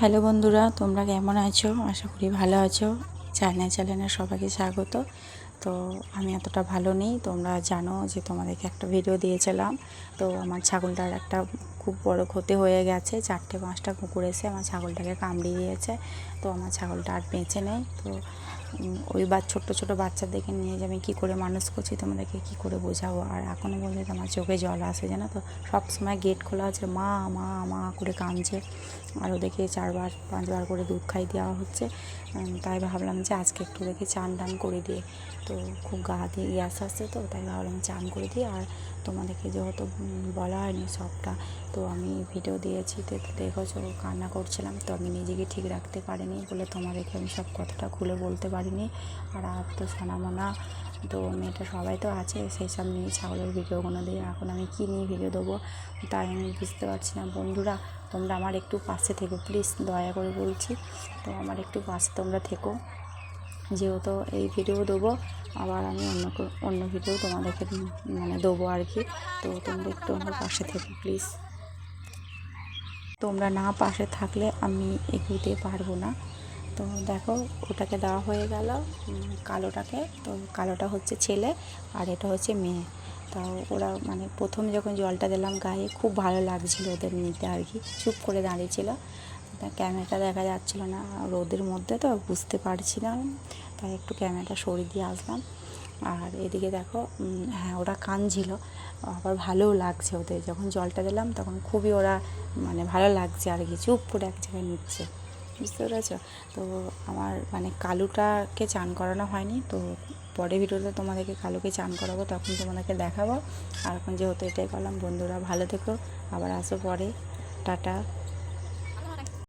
Hello বন্ধুরা, তোমরা কেমন আছো? আশা করি ভালো আছো। চ্যানেল চ্যানেলে সবাইকে স্বাগত। তো আমি এতটা ভালো নেই, তোমরা জানো যে তোমাদেরকে একটা ভিডিও দিয়েছিলাম। তো আমার ছাগলটার একটা খুব বড় ক্ষতি হয়ে গেছে। চারটে পাঁচটা কুকুর এসে আমার ছাগলটাকে কামড়িয়ে দিয়েছে। তো আমার ছাগলটা আর বেঁচে নেই। তো ওই বা, ছোট্ট ছোটো বাচ্চাদেরকে নিয়ে যে আমি কী করে মানুষ করছি, তোমাদেরকে কী করে বোঝাবো? আর এখনও পর্যন্ত আমার চোখে জল আসে, জানো তো? সব সময় গেট খোলা আছে, মা মা মা করে কাঁদছে। আর ওদেরকে চারবার, পাঁচবার করে দুধ খাই দেওয়া হচ্ছে। তাই ভাবলাম যে আজকে একটু দেখে চান টান করে দিয়ে তো খুব গা দিয়ে গ্যাস আসছে তো, তাই ভাবলাম চান করে দিই। আর তোমাদেরকে যেহেতু বলা হয়নি সবটা, তো আমি ভিডিও দিয়েছি, তো দেখেছ, কান্না করছিলাম। তো আমি নিজেকে ঠিক রাখতে পারিনি বলে তোমাদেরকে আমি সব কথাটা খুলে বলতে পারিনি। আর আর তো সোনামোনা, তো মেয়েটা সবাই তো আছে, সেই সব নিয়ে ছাগলের ভিডিওগুলো দিয়ে এখন আমি কী নিয়ে ভিডিও দেবো? তাই আমি বুঝতে পারছি না। বন্ধুরা, তোমরা আমার একটু পাশে থেকো, প্লিজ দয়া করে বলছি। তো আমার একটু পাশে তোমরা থেকো। যেহেতু এই ভিডিও দেবো, আবার আমি অন্য অন্য ভিডিও তোমাদেরকে মানে দেবো আর কি। তো তোমরা একটু আমার পাশে থেকো, প্লিজ। তোমরা না পাশে থাকলে আমি এগোতে পারব না। তো দেখো, ওটাকে দেওয়া হয়ে গেল কালোটাকে। তো কালোটা হচ্ছে ছেলে আর এটা হচ্ছে মেয়ে। তাও ওরা মানে প্রথম যখন জলটা দিলাম গায়ে, খুব ভালো লাগছিল ওদের নিতে আর কি। চুপ করে দাঁড়িয়েছিল। তা ক্যামেরাটা দেখা যাচ্ছিল না রোদের মধ্যে তো, বুঝতে পারছিলাম তাই একটু ক্যামেরাটা সরিয়ে দিয়ে আসলাম। আর এদিকে দেখো হ্যাঁ ওরা কানছিল আবার ভালোও লাগছে ওদের। যখন জলটা দিলাম, তখন খুবই ওরা মানে ভালো লাগছে আর কি। চুপ করে এক জায়গায় নিচ্ছে। বুঝতে পেরেছ? তো আমার মানে কালুটাকে চান করানো হয়নি, তো পরে ভিডিওতে তোমাদেরকে কালুকে চান করাবো, তখন তোমাদেরকে দেখাবো। আর এখন যেহেতু এটাই করলাম বন্ধুরা ভালো থেকো, আবার আসো পরে। টাটা।